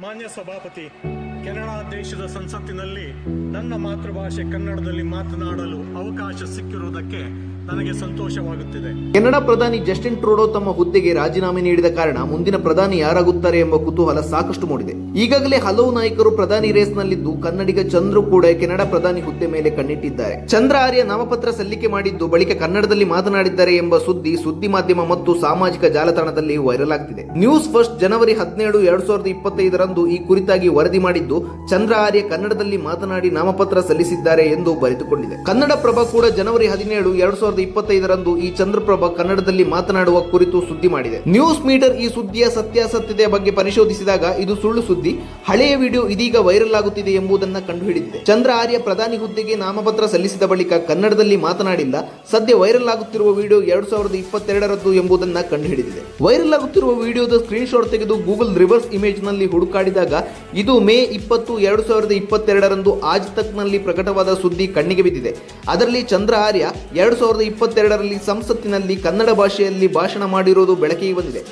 ಮಾನ್ಯ ಸಭಾಪತಿ ಕೆನಡಾ ದೇಶದ ಸಂಸತ್ತಿನಲ್ಲಿ ನನ್ನ ಮಾತೃಭಾಷೆ ಕನ್ನಡದಲ್ಲಿ ಮಾತನಾಡಲು ಅವಕಾಶ ಸಿಕ್ಕಿರುವುದಕ್ಕೆ ನನಗೆ ಸಂತೋಷವಾಗುತ್ತಿದೆ. ಕೆನಡಾ ಪ್ರಧಾನಿ ಜಸ್ಟಿನ್ ಟ್ರೂಡೋ ತಮ್ಮ ಹುದ್ದೆಗೆ ರಾಜೀನಾಮೆ ನೀಡಿದ ಕಾರಣ ಮುಂದಿನ ಪ್ರಧಾನಿ ಯಾರಾಗುತ್ತಾರೆ ಎಂಬ ಕುತೂಹಲ ಸಾಕಷ್ಟು ಮೂಡಿದೆ. ಈಗಾಗಲೇ ಹಲವು ನಾಯಕರು ಪ್ರಧಾನಿ ರೇಸ್ನಲ್ಲಿದ್ದು ಕನ್ನಡಿಗ ಚಂದ್ರು ಕೂಡ ಕೆನಡಾ ಪ್ರಧಾನಿ ಹುದ್ದೆ ಮೇಲೆ ಕಣ್ಣಿಟ್ಟಿದ್ದಾರೆ. ಚಂದ್ರ ಆರ್ಯ ನಾಮಪತ್ರ ಸಲ್ಲಿಕೆ ಮಾಡಿದ್ದು ಬಳಿಕ ಕನ್ನಡದಲ್ಲಿ ಮಾತನಾಡಿದ್ದಾರೆ ಎಂಬ ಸುದ್ದಿ ಸುದ್ದಿ ಮಾಧ್ಯಮ ಮತ್ತು ಸಾಮಾಜಿಕ ಜಾಲತಾಣದಲ್ಲಿ ವೈರಲ್ ಆಗ್ತಿದೆ. ನ್ಯೂಸ್ ಫಸ್ಟ್ ಜನವರಿ ಹದಿನೇಳು ಎರಡ್ ಸಾವಿರದ ಇಪ್ಪತ್ತೈದರಂದು ಈ ಕುರಿತಾಗಿ ವರದಿ ಮಾಡಿದ್ದು, ಚಂದ್ರ ಆರ್ಯ ಕನ್ನಡದಲ್ಲಿ ಮಾತನಾಡಿ ನಾಮಪತ್ರ ಸಲ್ಲಿಸಿದ್ದಾರೆ ಎಂದು ಬರೆದುಕೊಂಡಿದೆ. ಕನ್ನಡ ಪ್ರಭ ಕೂಡ ಜನವರಿ ಹದಿನೇಳು ಎರಡ್ ಸಾವಿರದ ಇಪ್ಪತ್ತೈದರಂದು ಈ ಚಂದ್ರಪ್ರಭ ಕನ್ನಡದಲ್ಲಿ ಮಾತನಾಡುವ ಕುರಿತು ಸುದ್ದಿ ಮಾಡಿದೆ. ನ್ಯೂಸ್ ಮೀಟರ್ ಈ ಸುದ್ದಿಯ ಸತ್ಯಾಸತ್ಯತೆಯ ಬಗ್ಗೆ ಪರಿಶೋಧಿಸಿದಾಗ ಇದು ಸುಳ್ಳು ಸುದ್ದಿ. ಹಳೆಯ ವಿಡಿಯೋ ಇದೀಗ ವೈರಲ್ ಆಗುತ್ತಿದೆ ಎಂಬುದನ್ನು ಕಂಡುಹಿಡಿದಿದೆ. ಚಂದ್ರ ಆರ್ಯ ಪ್ರಧಾನಿ ಹುದ್ದೆಗೆ ನಾಮಪತ್ರ ಸಲ್ಲಿಸಿದ ಬಳಿಕ ಕನ್ನಡದಲ್ಲಿ ಮಾತನಾಡಿಲ್ಲ. ಸದ್ಯ ವೈರಲ್ ಆಗುತ್ತಿರುವ ವಿಡಿಯೋ ಎರಡು ಸಾವಿರದ ಇಪ್ಪತ್ತೆರಡರದ್ದು ಎಂಬುದನ್ನು ಕಂಡುಹಿಡಿದಿದೆ. ವೈರಲ್ ಆಗುತ್ತಿರುವ ವಿಡಿಯೋದ ಸ್ಕ್ರೀನ್ ಶಾಟ್ ತೆಗೆದು ಗೂಗಲ್ ರಿವರ್ಸ್ ಇಮೇಜ್ನಲ್ಲಿ ಹುಡುಕಾಡಿದಾಗ ಇದು ಮೇ ಇಪ್ಪತ್ತು ಎರಡು ಸಾವಿರದ ಇಪ್ಪತ್ತೆರಡರಂದು ಆಜ್ ತಕ್ನಲ್ಲಿ ಪ್ರಕಟವಾದ ಸುದ್ದಿ ಕಣ್ಣಿಗೆ ಬಿದ್ದಿದೆ. ಅದರಲ್ಲಿ ಚಂದ್ರ ಆರ್ಯ ಎರಡು ಸಾವಿರದ ಇಪ್ಪತ್ತೆರಡರಲ್ಲಿ ಸಂಸತ್ತಿನಲ್ಲಿ ಕನ್ನಡ ಭಾಷೆಯಲ್ಲಿ ಭಾಷಣ ಮಾಡಿರುವುದು ಬೆಳಕಿಗೆ ಬಂದಿದೆ.